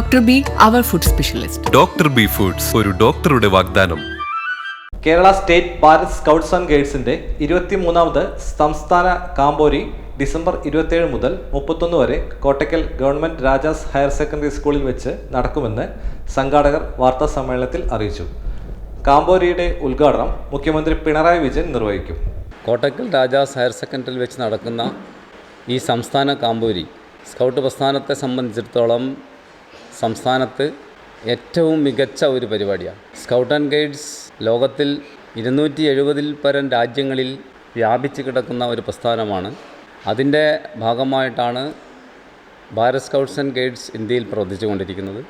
Dr. B food specialist doctor B foods ഒരു ഡോക്ടറുടെ വാഗ്ദാനം. Kerala state Bharat scouts and ഗൈഡ്സിന്റെ ഇരുപത്തിമൂന്നാമത് സംസ്ഥാന കാമ്പോരി ഡിസംബർ ഇരുപത്തിയേഴ് മുതൽ മുപ്പത്തൊന്ന് വരെ Kottakkal government Rajas higher secondary സ്കൂളിൽ വെച്ച് നടക്കുമെന്ന് സംഘാടകർ വാർത്താ സമ്മേളനത്തിൽ അറിയിച്ചു. കാമ്പോരിയുടെ ഉദ്ഘാടനം മുഖ്യമന്ത്രി പിണറായി വിജയൻ നിർവഹിക്കും. കോട്ടക്കൽ രാജാസ് ഹയർ സെക്കൻഡറിയിൽ വെച്ച് നടക്കുന്ന ഈ സംസ്ഥാന കാമ്പൂരി സ്കൗട്ട് പ്രസ്ഥാനത്തെ സംബന്ധിച്ചിടത്തോളം സംസ്ഥാനത്ത് ഏറ്റവും മികച്ച ഒരു പരിപാടിയാണ്. സ്കൗട്ട് ആൻഡ് ഗൈഡ്സ് ലോകത്തിൽ ഇരുന്നൂറ്റി എഴുപതിൽ പരം രാജ്യങ്ങളിൽ വ്യാപിച്ച് കിടക്കുന്ന ഒരു പ്രസ്ഥാനമാണ്. അതിന്റെ ഭാഗമായിട്ടാണ് ഭാരത് സ്കൗട്ട്സ് ആൻഡ് ഗൈഡ്സ് ഇന്ത്യയിൽ പ്രവർത്തിച്ചു കൊണ്ടിരിക്കുന്നത്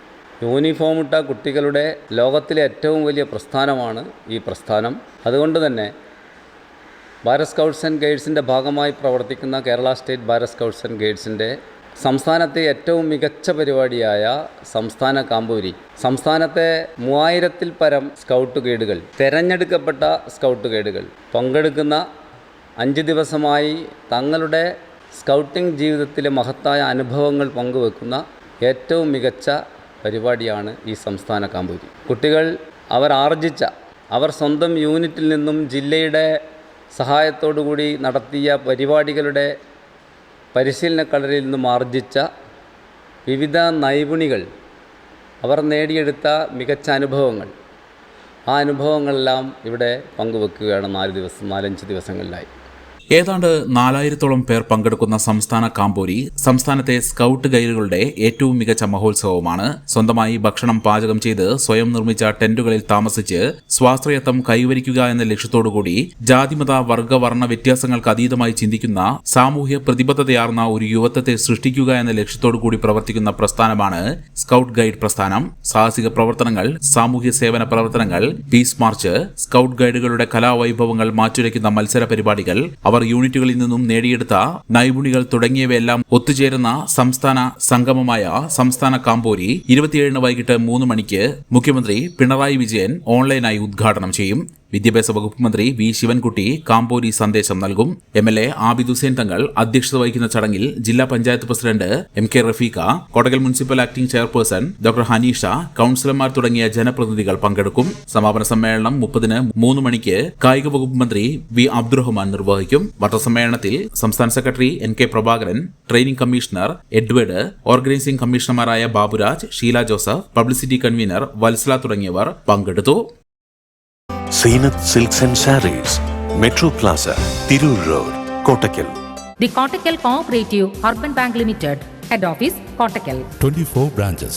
യൂണിഫോം ഇട്ട കുട്ടികളുടെ ലോകത്തിലെ ഏറ്റവും വലിയ പ്രസ്ഥാനമാണ് ഈ പ്രസ്ഥാനം. അതുകൊണ്ട് തന്നെ ഭാരത് സ്കൗട്ട്സ് ആൻഡ് ഗൈഡ്സിന്റെ ഭാഗമായി പ്രവർത്തിക്കുന്ന Kerala state Bharat scouts and ഗൈഡ്സിന്റെ സംസ്ഥാനത്തെ ഏറ്റവും മികച്ച പരിപാടിയായ സംസ്ഥാന കാമ്പൂരി. സംസ്ഥാനത്തെ മൂവായിരത്തിൽ പരം സ്കൗട്ട് ഗൈഡുകൾ തിരഞ്ഞെടുക്കപ്പെട്ട സ്കൗട്ട് ഗൈഡുകൾ. പങ്കെടുക്കുന്ന അഞ്ച് ദിവസമായി തങ്ങളുടെ സ്കൗട്ടിംഗ് ജീവിതത്തിലെ മഹത്തായ അനുഭവങ്ങൾ പങ്കുവെക്കുന്ന ഏറ്റവും മികച്ച പരിപാടിയാണ് ഈ സംസ്ഥാന കാമ്പൂരി. കുട്ടികൾ അവർ ആർജിച്ച അവർ സ്വന്തം യൂണിറ്റിൽ നിന്നും ജില്ലയുടെ സഹായത്തോടുകൂടി നടത്തിയ പരിപാടികളുടെ പരിശീലന കളരിയിൽ നിന്നും ആർജിച്ച വിവിധ നൈപുണികൾ അവർ നേടിയെടുത്ത മികച്ച അനുഭവങ്ങൾ. ആ അനുഭവങ്ങളെല്ലാം ഇവിടെ പങ്കുവെക്കുകയാണ് നാല് ദിവസം നാലഞ്ച് ദിവസങ്ങളിലായി. ഏതാണ്ട് നാലായിരത്തോളം പേർ പങ്കെടുക്കുന്ന സംസ്ഥാന കാമ്പോരി സംസ്ഥാനത്തെ സ്കൗട്ട് ഗൈഡുകളുടെ ഏറ്റവും മികച്ച മഹോത്സവമാണ് സ്വന്തമായി ഭക്ഷണം പാചകം ചെയ്ത് സ്വയം നിർമ്മിച്ച ടെന്റുകളിൽ താമസിച്ച് സ്വാശ്രയത്വം കൈവരിക്കുക എന്ന ലക്ഷ്യത്തോടുകൂടി ജാതിമത വർഗ വർണ വ്യത്യാസങ്ങൾക്ക് അതീതമായി ചിന്തിക്കുന്ന സാമൂഹ്യ പ്രതിബദ്ധതയാർന്ന ഒരു യുവത്വത്തെ സൃഷ്ടിക്കുക എന്ന ലക്ഷ്യത്തോടുകൂടി പ്രവർത്തിക്കുന്ന പ്രസ്ഥാനമാണ് സ്കൗട്ട് ഗൈഡ് പ്രസ്ഥാനം. സാഹസിക പ്രവർത്തനങ്ങൾ സാമൂഹ്യ സേവന പ്രവർത്തനങ്ങൾ പീസ് മാർച്ച് സ്കൗട്ട് ഗൈഡുകളുടെ കലാവൈഭവങ്ങൾ മാറ്റുരയ്ക്കുന്ന മത്സര പരിപാടികൾ അവർ യൂണിറ്റുകളിൽ നിന്നും നേടിയെടുത്ത നൈപുണികൾ തുടങ്ങിയവയെല്ലാം ഒത്തുചേരുന്ന സംസ്ഥാന സംഗമമായ സംസ്ഥാന കാമ്പോരി ഇരുപത്തിയേഴിന് വൈകിട്ട് മൂന്ന് മണിക്ക് മുഖ്യമന്ത്രി പിണറായി വിജയൻ ഓൺലൈനായി ഉദ്ഘാടനം ചെയ്യും. വിദ്യാഭ്യാസ വകുപ്പ് മന്ത്രി വി ശിവൻകുട്ടി കാമ്പോരി സന്ദേശം നൽകും. M L A Abid Hussain Thangal അധ്യക്ഷത വഹിക്കുന്ന ചടങ്ങിൽ ജില്ലാ panchayat president M K Rafeeqa Kottakkal municipal acting chairperson doctor Haneesha കൌൺസിലർമാർ തുടങ്ങിയ ജനപ്രതിനിധികൾ പങ്കെടുക്കും. സമാപന സമ്മേളനം മുപ്പതിന് മൂന്ന് മണിക്ക് കായിക വകുപ്പ് മന്ത്രി വി അബ്ദുറഹ്മാൻ നിർവഹിക്കും. വട്ടസമ്മേളനത്തിൽ സംസ്ഥാന secretary N K Prabhakaran training commissioner Edward organising കമ്മീഷണർമാരായ Baburaj Sheela Joseph publicity convener Vatsala തുടങ്ങിയവർ പങ്കെടുത്തു. Zeenath silks and sarees metro plaza Tirur road Kottakkal The Kottakkal Cooperative Urban Bank Limited, Head Office, Kottakkal. 24 branches